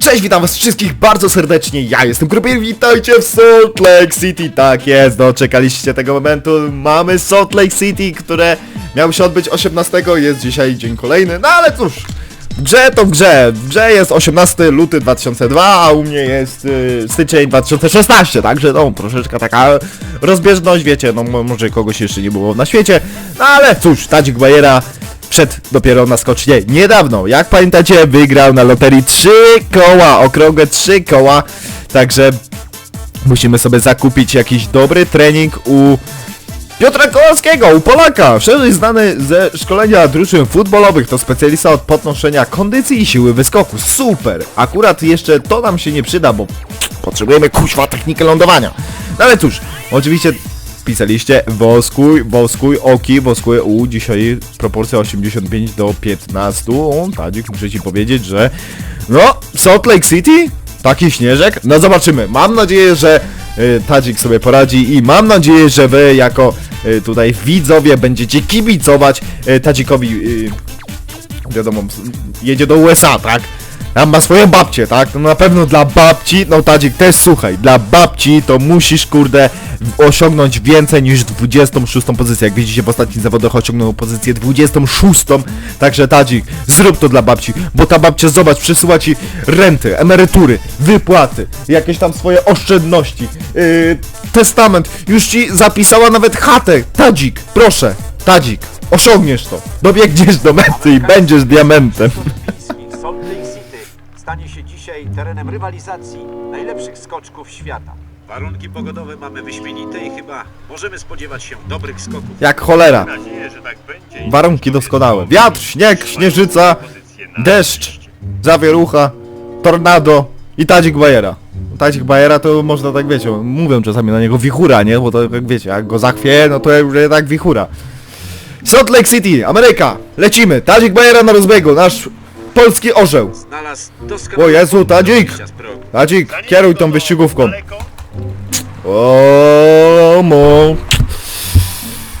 Cześć, witam was wszystkich bardzo serdecznie, ja jestem Krupier, witajcie w Salt Lake City, tak jest, doczekaliście tego momentu, mamy Salt Lake City, które miało się odbyć 18, jest dzisiaj dzień kolejny, no ale cóż, w grze to w grze, w grze jest 18 luty 2002, a u mnie jest y, styczeń 2016, także no troszeczkę taka rozbieżność, wiecie, no mo- może kogoś jeszcze nie było na świecie, no ale cóż, Tadzik Bajera przed dopiero na skocznie niedawno. Jak pamiętacie, wygrał na loterii 3 koła, okrągłe 3 koła. Także musimy sobie zakupić jakiś dobry trening u Piotra Kołowskiego, u Polaka, szerzej znany ze szkolenia drużyn futbolowych, to specjalista od podnoszenia kondycji i siły wyskoku. Super! Akurat jeszcze to nam się nie przyda, bo potrzebujemy kuźwa technikę lądowania. No ale cóż, oczywiście pisaliście woskuj, woskuj, oki, woskuj, u, dzisiaj proporcja 85 do 15. O, Tadzik, muszę ci powiedzieć, że no, Salt Lake City, taki śnieżek, no zobaczymy. Mam nadzieję, że y, Tadzik sobie poradzi i mam nadzieję, że wy jako y, tutaj widzowie będziecie kibicować y, Tadzikowi, y, wiadomo, jedzie do USA, tak? Tam ma swoją babcię, tak? No na pewno dla babci, no Tadzik też słuchaj, dla babci to musisz kurde osiągnąć więcej niż 26 pozycję. Jak widzicie w ostatnich zawodach osiągnął pozycję 26, także Tadzik, zrób to dla babci, bo ta babcia zobacz, przesyła ci renty, emerytury, wypłaty, jakieś tam swoje oszczędności, yy, testament, już ci zapisała nawet chatę. Tadzik, proszę, Tadzik, osiągniesz to, dobiegniesz do mety i będziesz diamentem. terenem rywalizacji najlepszych skoczków świata. Warunki pogodowe mamy wyśmienite i chyba możemy spodziewać się dobrych skoków. Jak cholera. Mam nadzieję, że tak będzie. Warunki doskonałe. Wiatr, śnieg, śnieżyca, deszcz, zawierucha, tornado i Tadzik Bajera. Tadzik Bajera to można tak wiecie, mówią czasami na niego wichura, nie? Bo to jak wiecie, jak go zachwie, no to już tak wichura. Salt Lake City, Ameryka, lecimy. Tadzik Bajera na rozbiegu, nasz polski orzeł. Znalazł doskonały O Jezu, Tadzik! Tadzik, kieruj tą wyścigówką. O, mo.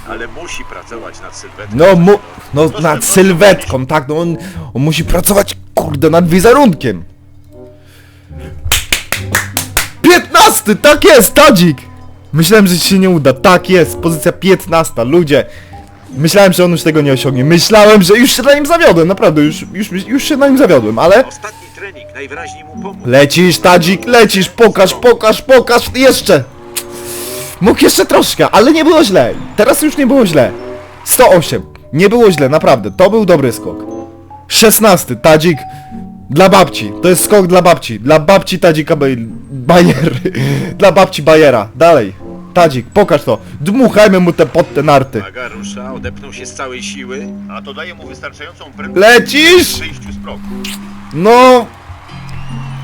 Ale musi pracować nad sylwetką. No, mu, no nad sylwetką, tak, no on, on musi pracować, kurde, nad wizerunkiem. 15, tak jest, Tadzik! Myślałem, że ci się nie uda, tak jest, pozycja 15, ludzie. Myślałem, że on już tego nie osiągnie, myślałem, że już się na nim zawiodłem, naprawdę, już, już, już się na nim zawiodłem, ale... Ostatni trening najwyraźniej mu pomógł. Lecisz, Tadzik, lecisz, pokaż, pokaż, pokaż, jeszcze! Mógł jeszcze troszkę, ale nie było źle. Teraz już nie było źle. 108. Nie było źle, naprawdę. To był dobry skok. 16. Tadzik. Dla babci. To jest skok dla babci. Dla babci Tadzika Baj- Bajery. Dla babci Bajera. Dalej. Tadzik, pokaż to. Dmuchajmy mu te pod te narty. Waga rusza, odepnął się z całej siły. a to daje mu wystarczającą prędkość Lecisz? z progu. No...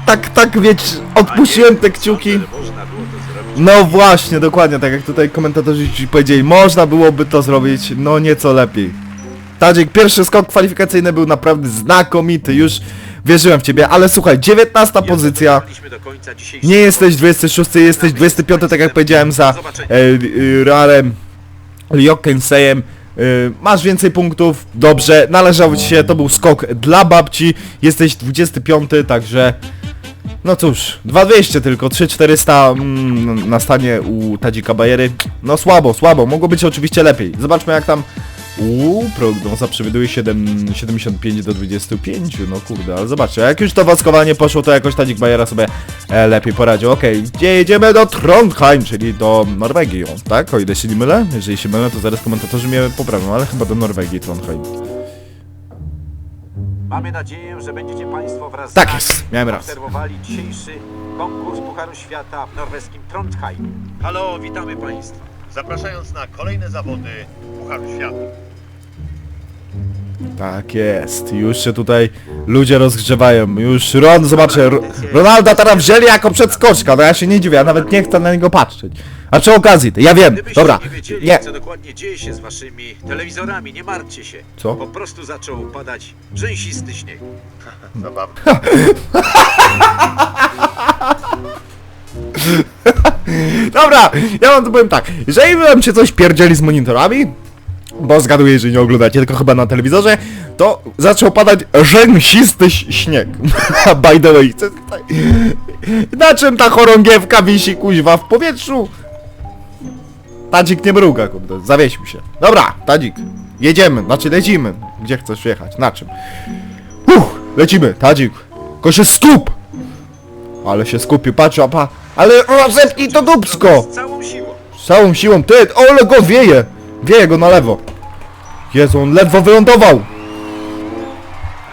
Tak, tak, wiecie, odpuściłem te kciuki. Sądzę, że Można było to zrobić. No właśnie, dokładnie, tak jak tutaj komentatorzy ci powiedzieli, można byłoby to zrobić, no nieco lepiej. Tadzik, pierwszy skok kwalifikacyjny był naprawdę znakomity, już wierzyłem w ciebie, ale słuchaj, 19 pozycja, nie jesteś spotkania. 26, jesteś 25, tak jak powiedziałem za e, e, Rarem Lyokensejem. E, masz więcej punktów, dobrze, należało ci się, to był skok dla babci, jesteś 25, także... No cóż, 2200 tylko, 3400 mm, na stanie u Tadzika Bajery. No słabo, słabo, mogło być oczywiście lepiej. Zobaczmy jak tam... Uuu, prognoza przewiduje 7, 75 do 25, no kurde, ale zobaczcie, jak już to woskowanie poszło, to jakoś Tadzik Bajera sobie e, lepiej poradził. Okej, gdzie jedziemy do Trondheim, czyli do Norwegii, o, tak? O ile się nie mylę? Jeżeli się mylę, to zaraz komentatorzy mnie poprawią, ale chyba do Norwegii Trondheim. Mamy nadzieję, że będziecie Państwo wraz Tak z nami jest, miałem raz. obserwowali dzisiejszy konkurs Pucharu Świata w norweskim Trondheim. Halo, witamy Państwa. Zapraszając na kolejne zawody Pucharu Świata. Tak jest, już się tutaj ludzie rozgrzewają, już Ron, zobaczę, Ro- Ronalda teraz wzięli jako przedskoczka, no ja się nie dziwię, ja nawet nie chcę na niego patrzeć. A przy okazji, ja wiem, Gdybyście dobra, nie wiedzieli, nie, co dokładnie dzieje się z Waszymi telewizorami, nie martwcie się. Co? Po prostu zaczął padać rzęsisty śnieg. Zabawne. dobra, ja wam to powiem tak, jeżeli wam się coś pierdzieli z monitorami, bo zgaduję, jeżeli nie oglądacie, tylko chyba na telewizorze, to zaczął padać rzęsisty śnieg. By the way? Na czym ta chorągiewka wisi, kuźwa, w powietrzu? Tadzik nie mruga, kurde, zawiesił się. Dobra, Tadzik, jedziemy, znaczy lecimy. Gdzie chcesz jechać, na czym? Uff, lecimy, Tadzik, tylko się skup! Ale się skupił, patrz, apa, ale o, zepnij to dubsko! Z całą siłą. Z całą siłą, ty, go wieje! Wieje go na lewo. Jezu, on ledwo wylądował!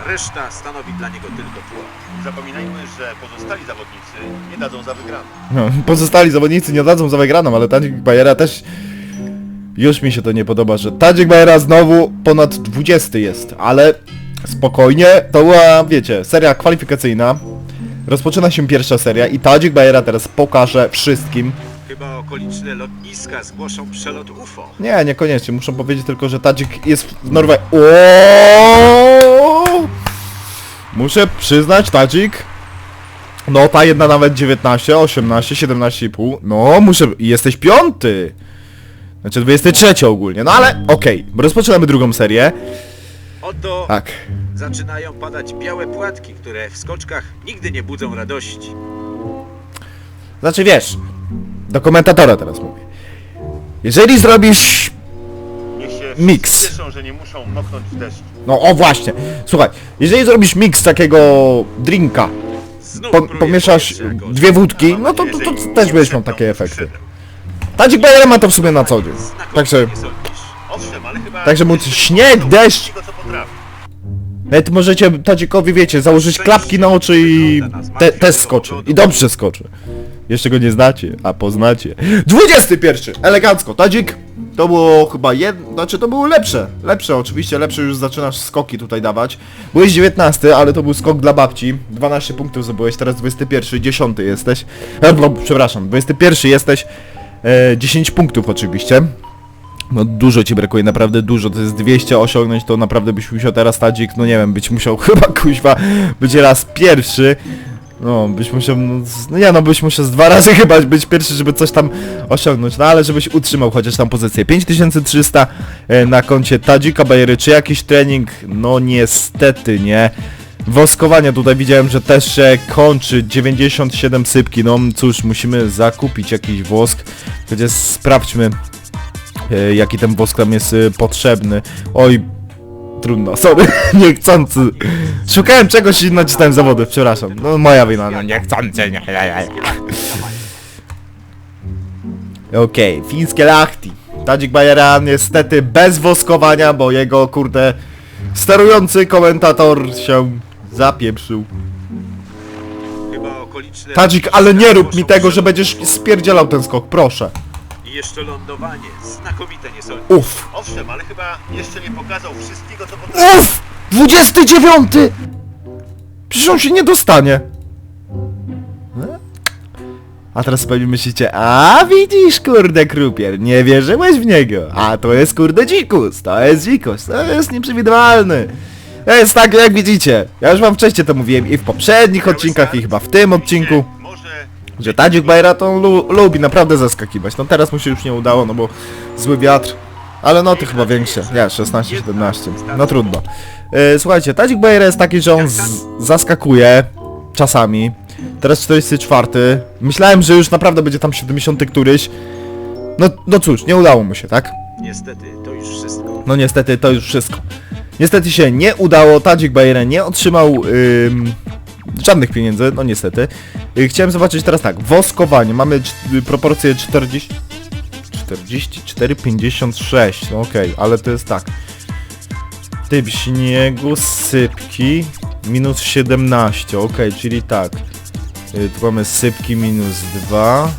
Reszta stanowi dla niego tylko tło. Zapominajmy, że pozostali zawodnicy nie dadzą za wygraną. No, pozostali zawodnicy nie dadzą za wygraną, ale Tadzik Bajera też... Już mi się to nie podoba, że Tadzik Bajera znowu ponad 20 jest, ale spokojnie, to była, wiecie, seria kwalifikacyjna. Rozpoczyna się pierwsza seria i Tadzik Bajera teraz pokaże wszystkim. Chyba okoliczne lotniska zgłoszą przelot UFO. Nie, niekoniecznie, muszę powiedzieć tylko, że Tadzik jest w Norwegii. Oooo! Muszę przyznać, Tadzik. No, ta jedna nawet 19, 18, 17,5. No, muszę... Jesteś piąty! Znaczy 23 ogólnie, no ale okej. Rozpoczynamy drugą serię. Oto Tak. zaczynają padać białe płatki, które w skoczkach nigdy nie budzą radości. Znaczy wiesz, do komentatora teraz mówię. Jeżeli zrobisz... Niech się Mix. wszyscy cieszą, że nie muszą moknąć w deszczu. No, o właśnie. Słuchaj, jeżeli zrobisz miks takiego drinka, Znów po, pomieszasz dwie wódki, no to, to, to, też będziesz miał takie efekty. Tadzik Bajera ma to w sumie na co dzień. Znakomicie Także, nie sądzisz? Owszem, ale chyba... Także mu śnieg, deszcz. Tego, co potrafi. nawet możecie Tadzikowi, wiecie, założyć klapki na oczy i te, też skoczy. I dobrze skoczy. Jeszcze go nie znacie, a poznacie. 21! Elegancko, Tadzik! To było chyba jedno, znaczy to było lepsze. Lepsze, oczywiście, lepsze już zaczynasz skoki tutaj dawać. Byłeś 19, ale to był skok dla babci. 12 punktów zdobyłeś, teraz 21, 10 jesteś. E, no, przepraszam, 21 jesteś. E, 10 punktów oczywiście. No dużo ci brakuje, naprawdę dużo, to jest 200 osiągnąć, to naprawdę byś musiał teraz Tadzik, no nie wiem, być musiał chyba kuźwa być raz pierwszy. No, byś musiał, no, z- no nie no, byś musiał z dwa razy chyba być pierwszy, żeby coś tam osiągnąć, no ale żebyś utrzymał chociaż tam pozycję. 5300 e, na koncie Tadzika Bajery, czy jakiś trening? No niestety nie. Woskowania tutaj widziałem, że też się kończy 97 sypki, no cóż, musimy zakupić jakiś wosk, chociaż sprawdźmy e, jaki ten wosk tam jest e, potrzebny. Oj, trudno, sorry, niechcący. Szukałem czegoś i nacisnąłem zawody, przepraszam. No moja wina, no niechcący, nie. Okej, fińskie lachti. Tadzik Bajera niestety bez woskowania, bo jego kurde sterujący komentator się zapieprzył. Tadzik, ale nie rób mi tego, że będziesz spierdzielał ten skok, proszę. I jeszcze lądowanie. Znakomite nie sądzisz? Uff. Owszem, ale chyba jeszcze nie pokazał wszystkiego, co potrafi. Uff! 29! Przecież on się nie dostanie. E? A teraz pewnie myślicie, a widzisz kurde krupier, nie wierzyłeś w niego. A to jest kurde dzikus, to jest dzikus, to jest nieprzewidywalny. To jest tak jak widzicie. Ja już wam wcześniej to mówiłem i w poprzednich odcinkach i chyba w tym odcinku. Że Tadzik Bajra to lu lubi naprawdę zaskakiwać. No teraz mu się już nie udało, no bo zły wiatr. Ale no to chyba większe. Ja, 16-17. No trudno. E, słuchajcie, Tadzik Bajra jest taki, że on zaskakuje czasami. Teraz 44. Myślałem, że już naprawdę będzie tam 70 któryś. No, no cóż, nie udało mu się, tak? Niestety, to już wszystko. No niestety to już wszystko. Niestety się nie udało, Tadzik Bajera nie otrzymał ym, żadnych pieniędzy, no niestety. Y, chciałem zobaczyć teraz tak, woskowanie, mamy y, proporcję 40... 44, 56, no okej, ale to jest tak. Typ śniegu, sypki, minus 17, okej, czyli tak. Y, tu mamy sypki minus 2,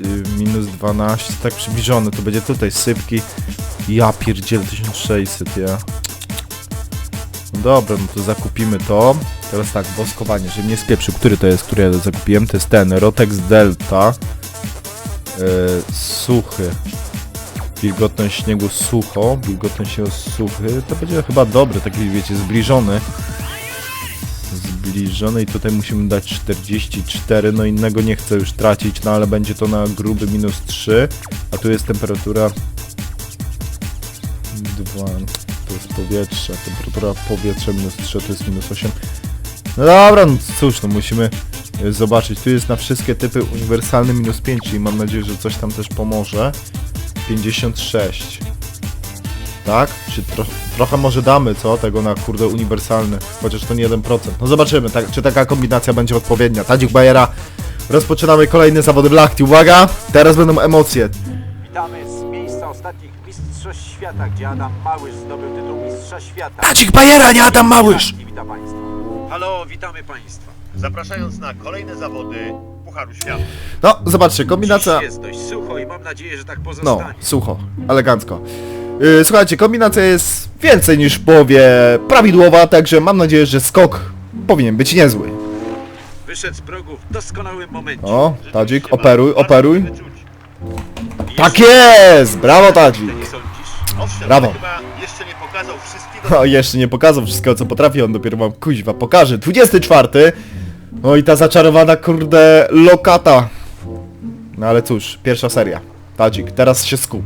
y, minus 12, tak przybliżone, to będzie tutaj sypki. Ja pierdzielę 1600, ja. Dobra, no to zakupimy to. Teraz tak, woskowanie, żebym nie spieprzył, który to jest, który ja zakupiłem. To jest ten, Rotex Delta. Yy, suchy. Wilgotność śniegu sucho, wilgotność śniegu suchy. To będzie chyba dobry, taki wiecie, zbliżony. Zbliżony i tutaj musimy dać 44, no innego nie chcę już tracić, no ale będzie to na gruby minus 3. A tu jest temperatura... 2 z powietrza, temperatura powietrza minus 3, to jest minus 8. No dobra, no cóż, no musimy e, zobaczyć. Tu jest na wszystkie typy uniwersalny minus 5 i mam nadzieję, że coś tam też pomoże. 56. Tak? Czy tro trochę może damy, co? Tego na kurde uniwersalny, chociaż to nie 1%. No zobaczymy, tak, czy taka kombinacja będzie odpowiednia. Tadzik Bajera, rozpoczynamy kolejne zawody w Lachti. Uwaga, teraz będą emocje. Witamy z miejsca ostatnich Mistrzostw Świata, gdzie Adam Małysz zdobył tytuł Mistrza Świata. Tadzik Bajera, nie Adam Małysz! Witam Państwa. Halo, witamy Państwa. Zapraszając na kolejne zawody Pucharu Świata. No, zobaczcie, kombinacja... Dziś jest dość sucho i mam nadzieję, że tak No, pozostanie. sucho, elegancko. Yy, słuchajcie, kombinacja jest więcej niż w połowie prawidłowa, także mam nadzieję, że skok powinien być niezły. Wyszedł z progów w doskonałym momencie. O, Tadzik, operuj, operuj. Tak jest! Brawo, Tadzik! Owszem, Brawo. ale chyba jeszcze nie pokazał wszystkiego. O, jeszcze nie pokazał wszystkiego, co potrafi, on dopiero wam kuźwa pokaże. 24. No i ta zaczarowana, kurde, lokata. No ale cóż, pierwsza seria. Tadzik, teraz się skup.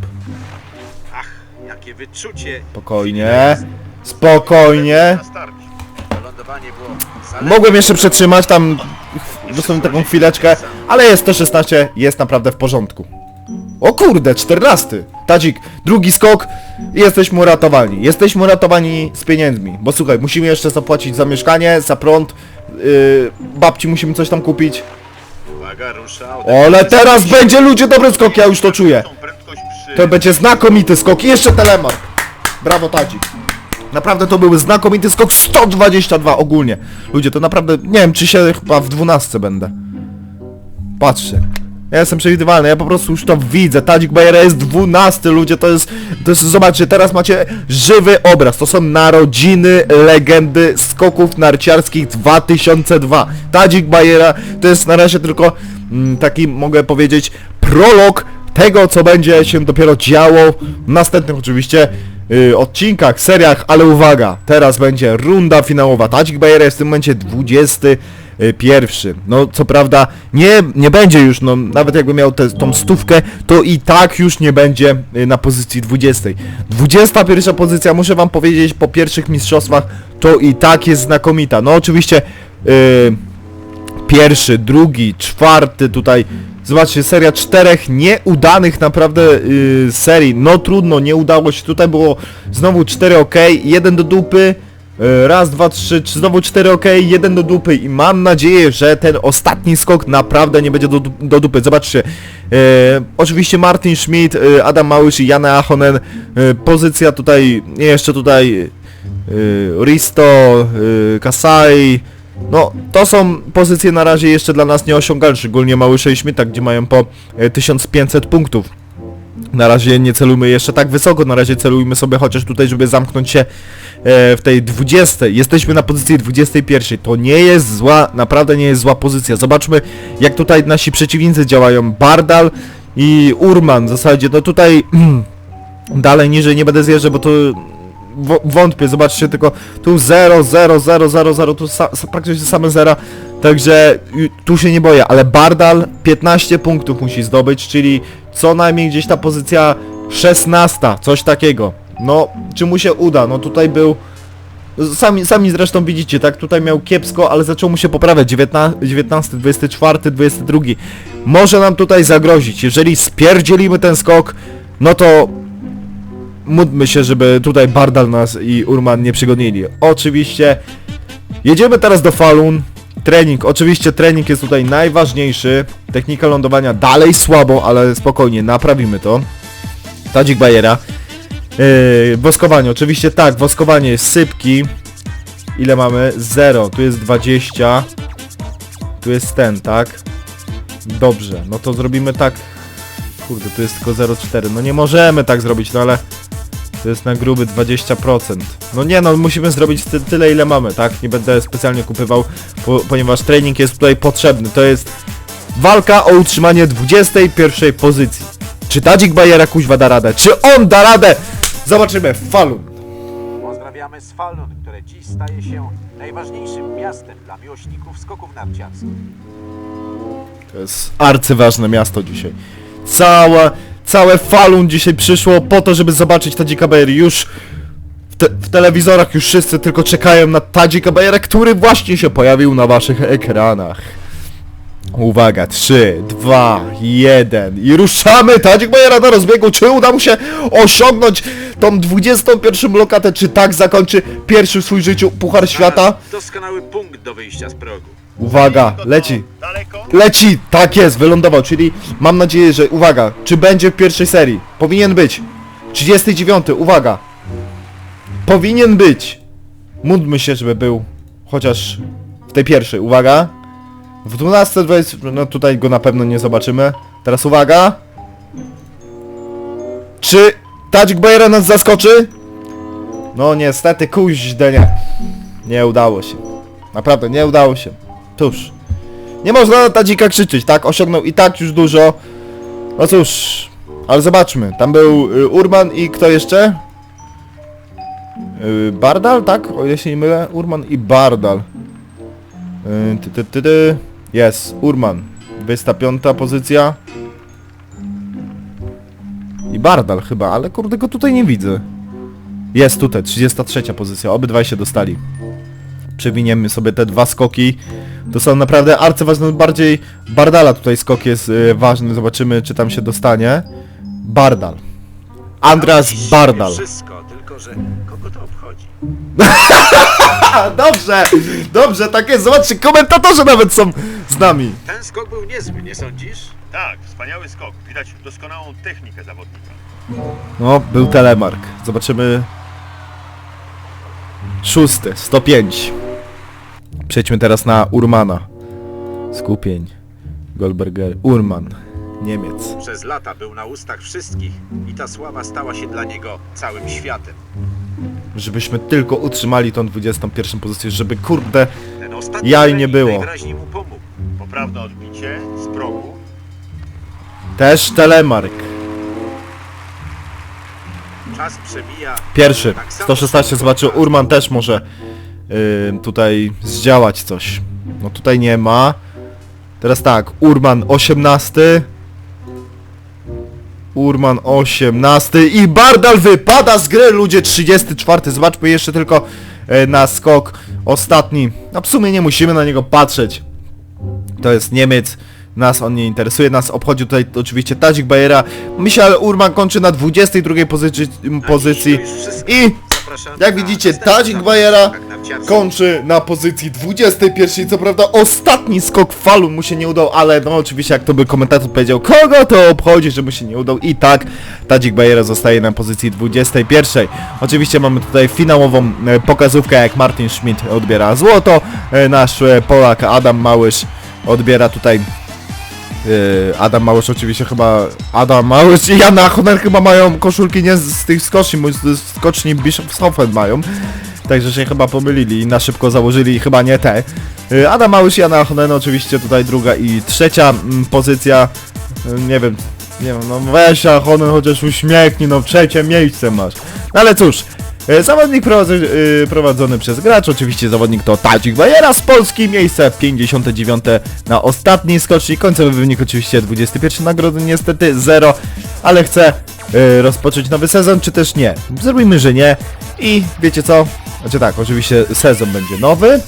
Ach, jakie wyczucie. Spokojnie. Spokojnie. Na starcie. To lądowanie było zaledwie- Mogłem jeszcze przetrzymać tam dosłownie taką chwileczkę, ale jest to 16, jest naprawdę w porządku. O kurde, 14! Tadzik, drugi skok i jesteśmy uratowani. Jesteśmy uratowani z pieniędzmi, bo słuchaj, musimy jeszcze zapłacić za mieszkanie, za prąd, yy, babci musimy coś tam kupić. Uwaga, rusza. Ale teraz będzie ludzie dobry skok, ja już to czuję. To będzie znakomity skok i jeszcze telemark. Brawo Tadzik. Naprawdę to był znakomity skok 122 ogólnie. Ludzie, to naprawdę, nie wiem czy się chyba w 12 będę. Patrzcie. Ja jestem przewidywalny, ja po prostu już to widzę. Tadzik Bajera jest 12, ludzie, to jest, to jest, zobaczcie, teraz macie żywy obraz. To są narodziny legendy skoków narciarskich 2002. Tadzik Bajera to jest na razie tylko mm, taki, mogę powiedzieć, prolog tego, co będzie się dopiero działo w następnych oczywiście y, odcinkach, seriach, ale uwaga, teraz będzie runda finałowa. Tadzik Bajera jest w tym momencie 21. No co prawda nie, nie będzie już, no nawet jakby miał tę tą stówkę, to i tak już nie będzie y, na pozycji 20. 21 pozycja, muszę wam powiedzieć, po pierwszych mistrzostwach to i tak jest znakomita. No oczywiście y, pierwszy, drugi, czwarty tutaj. Zobaczcie, seria czterech nieudanych naprawdę yy, serii. No trudno, nie udało się. Tutaj było znowu cztery ok, jeden do dupy. Yy, raz, dwa, trzy, trzy, znowu cztery ok, jeden do dupy i mam nadzieję, że ten ostatni skok naprawdę nie będzie do, do dupy. Zobaczcie, yy, oczywiście Martin Schmidt, yy, Adam Małysz i Jana Ahonen. Yy, pozycja tutaj, jeszcze tutaj yy, Risto, yy, Kasai, no, to są pozycje na razie jeszcze dla nas nieosiągalne, szczególnie Małysze i Śmita, gdzie mają po e, 1500 punktów. Na razie nie celujmy jeszcze tak wysoko, na razie celujmy sobie chociaż tutaj, żeby zamknąć się e, w tej 20. Jesteśmy na pozycji 21. To nie jest zła, naprawdę nie jest zła pozycja. Zobaczmy, jak tutaj nasi przeciwnicy działają. Bardal i Urman w zasadzie, no tutaj dalej niżej nie będę zjeżdżał, bo to wątpię, zobaczcie tylko tu 0, 0, 0, 0, 0, tu sa, praktycznie same zera, także tu się nie boję, ale Bardal 15 punktów musi zdobyć, czyli co najmniej gdzieś ta pozycja 16, coś takiego. No, czy mu się uda? No tutaj był Sami, sami zresztą widzicie, tak? Tutaj miał kiepsko, ale zaczął mu się poprawiać. 19, 19 24, 22. Może nam tutaj zagrozić. Jeżeli spierdzielimy ten skok, no to módlmy się, żeby tutaj Bardal nas i Urman nie przygonili. Oczywiście jedziemy teraz do Falun. Trening, oczywiście trening jest tutaj najważniejszy. Technika lądowania dalej słabo, ale spokojnie, naprawimy to. Tadzik Bajera. Yy, woskowanie, oczywiście tak, woskowanie sypki. Ile mamy? 0, tu jest 20. Tu jest ten, tak? Dobrze, no to zrobimy tak. Kurde, tu jest tylko 0,4. No nie możemy tak zrobić, no ale to jest na gruby 20%. No nie no, musimy zrobić ty tyle ile mamy, tak? Nie będę specjalnie kupywał, po ponieważ trening jest tutaj potrzebny. To jest walka o utrzymanie 21 pozycji. Czy Tadzik Bajera kuźwa da radę? Czy on da radę? Zobaczymy w falu. Pozdrawiamy z Falun, które dziś staje się najważniejszym miastem dla miłośników skoków narciarskich. To jest arcyważne miasto dzisiaj. Całe, całe Falun dzisiaj przyszło po to, żeby zobaczyć Tadzika Bajera. Już te, w telewizorach już wszyscy tylko czekają na Tadzika Bajera, który właśnie się pojawił na waszych ekranach. Uwaga, 3, 2, 1 i ruszamy! Tadzik Bajera na rozbiegu, czy uda mu się osiągnąć tą 21 lokatę, czy tak zakończy pierwszy w swoim życiu Puchar Świata? Doskonały punkt do wyjścia z progu. Uwaga, leci! Daleko? Leci! Tak jest, wylądował, czyli mam nadzieję, że... Uwaga, czy będzie w pierwszej serii? Powinien być. 39, uwaga. Powinien być. Módlmy się, żeby był chociaż w tej pierwszej, uwaga. W 12, 20, no tutaj go na pewno nie zobaczymy. Teraz uwaga. Czy Tadzik Bajera nas zaskoczy? No niestety, kuźde nie. Nie udało się. Naprawdę, nie udało się. Tuż. Nie można na Tadzika krzyczeć, tak? Osiągnął i tak już dużo. No cóż, ale zobaczmy. Tam był y, Urban i kto jeszcze? Y, Bardal, tak? O ile się nie mylę. Urban i Bardal. Y, ty, ty, ty. Jest, Urman. 25 pozycja. I Bardal chyba, ale kurde go tutaj nie widzę. Jest tutaj, 33 pozycja. Obydwaj się dostali przewiniemy sobie te dwa skoki. To są naprawdę arcyważne, bardziej Bardala tutaj skok jest y, ważny, zobaczymy czy tam się dostanie. Bardal. Andras Dziś Bardal. Wszystko, tylko że kogo to obchodzi? Dobrze, dobrze, tak jest, zobaczcie, komentatorzy nawet są z nami. Ten skok był niezły, nie sądzisz? Tak, wspaniały skok. Widać doskonałą technikę zawodnika. No, był telemark, zobaczymy. Szósty, 105. Przejdźmy teraz na Urmana. Skupień. Goldberger. Urman. Niemiec. Przez lata był na ustach wszystkich i ta sława stała się dla niego całym światem. Żebyśmy tylko utrzymali tą 21 pozycję, żeby kurde... Ten ostatni Jaj trening nie było. najwyraźniej mu pomógł. Poprawne odbicie z progu. Też telemark. Czas przebija. Pierwszy. Tak samo 116 zobaczył. Urman też może tutaj zdziałać coś. No tutaj nie ma. Teraz tak. Urman 18. Urman 18 i Bardal wypada z gry ludzie 34. Zobaczmy jeszcze tylko e, na skok ostatni. No w sumie nie musimy na niego patrzeć. To jest Niemiec. Nas on nie interesuje, nas obchodzi tutaj oczywiście Tadzik Bajera. Michal Urman kończy na 22 pozycji, pozycji. I jak widzicie, Tadzik. Bajera Tak narciarski. kończy na pozycji 21. Co prawda ostatni skok falu mu się nie udał, ale no oczywiście jak to by komentator powiedział, kogo to obchodzi, że mu się nie udał i tak Tadzik Bajera zostaje na pozycji 21. Oczywiście mamy tutaj finałową e, pokazówkę jak Martin Schmidt odbiera złoto, e, nasz e, Polak Adam Małysz odbiera tutaj Adam Małysz oczywiście chyba... Adam Małysz i Jana Honer chyba mają koszulki nie z, z tych skoczni, bo z skoczni Bischofshofen mają. Także się chyba pomylili i na szybko założyli chyba nie te. Yy, Adam Małysz i Jana Honen oczywiście tutaj druga i trzecia mm, pozycja. Yy, nie wiem, nie wiem, no weź Honen chociaż uśmiechnij, no trzecie miejsce masz. No ale cóż, E, Zawodnik prowadzy, e, prowadzony przez gracz, oczywiście zawodnik to Tadzik Bajera z Polski, miejsce 59 na ostatniej skoczni, końcowy wynik oczywiście 21, nagrody niestety 0, ale chcę e, rozpocząć nowy sezon, czy też nie? Zrobimy, że nie i wiecie co? Znaczy tak, oczywiście sezon będzie nowy,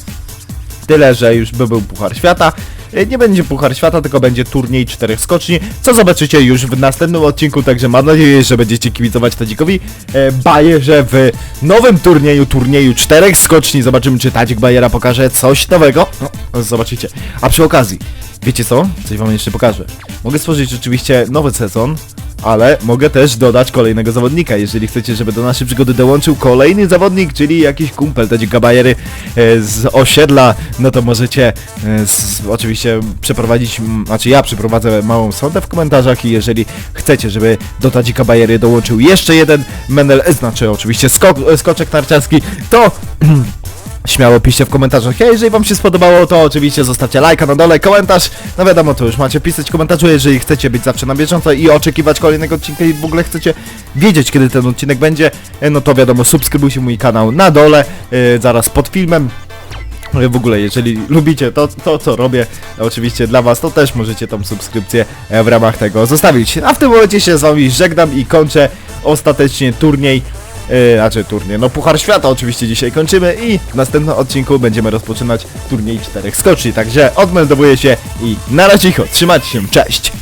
Tyle, że już by był Puchar Świata. E, Nie będzie Puchar Świata, tylko będzie turniej czterech skoczni, co zobaczycie już w następnym odcinku, także mam nadzieję, że będziecie kibicować Tadzikowi e, Bajerze w nowym turnieju, turnieju czterech skoczni. Zobaczymy, czy Tadzik Bajera pokaże coś nowego. No, zobaczycie. A przy okazji, wiecie co? Coś wam jeszcze pokażę. Mogę stworzyć rzeczywiście nowy sezon, ale mogę też dodać kolejnego zawodnika. Jeżeli chcecie, żeby do naszej przygody dołączył kolejny zawodnik, czyli jakiś kumpel Tadzika Bajery e, z osiedla, no to możecie e, z, oczywiście przeprowadzić, znaczy ja przeprowadzę małą sondę w komentarzach i jeżeli chcecie, żeby do Tadzika Bajery dołączył jeszcze jeden menel, znaczy oczywiście e, skoczek narciarski, to Śmiało piszcie w komentarzach. A jeżeli wam się spodobało, to oczywiście zostawcie lajka na dole, komentarz. No wiadomo, to już macie pisać komentarzu, jeżeli chcecie być zawsze na bieżąco i oczekiwać kolejnego odcinka i w ogóle chcecie wiedzieć, kiedy ten odcinek będzie, e, no to wiadomo, subskrybujcie mój kanał na dole, e, zaraz pod filmem. I W ogóle, jeżeli lubicie to, to, co robię, oczywiście dla was, to też możecie tą subskrypcję e, w ramach tego zostawić. A w tym momencie się z wami żegnam i kończę ostatecznie turniej Yy, znaczy turniej, no Puchar Świata oczywiście dzisiaj kończymy i w następnym odcinku będziemy rozpoczynać turniej czterech skoczni, także odmeldowuję się i na razie, trzymajcie się, cześć!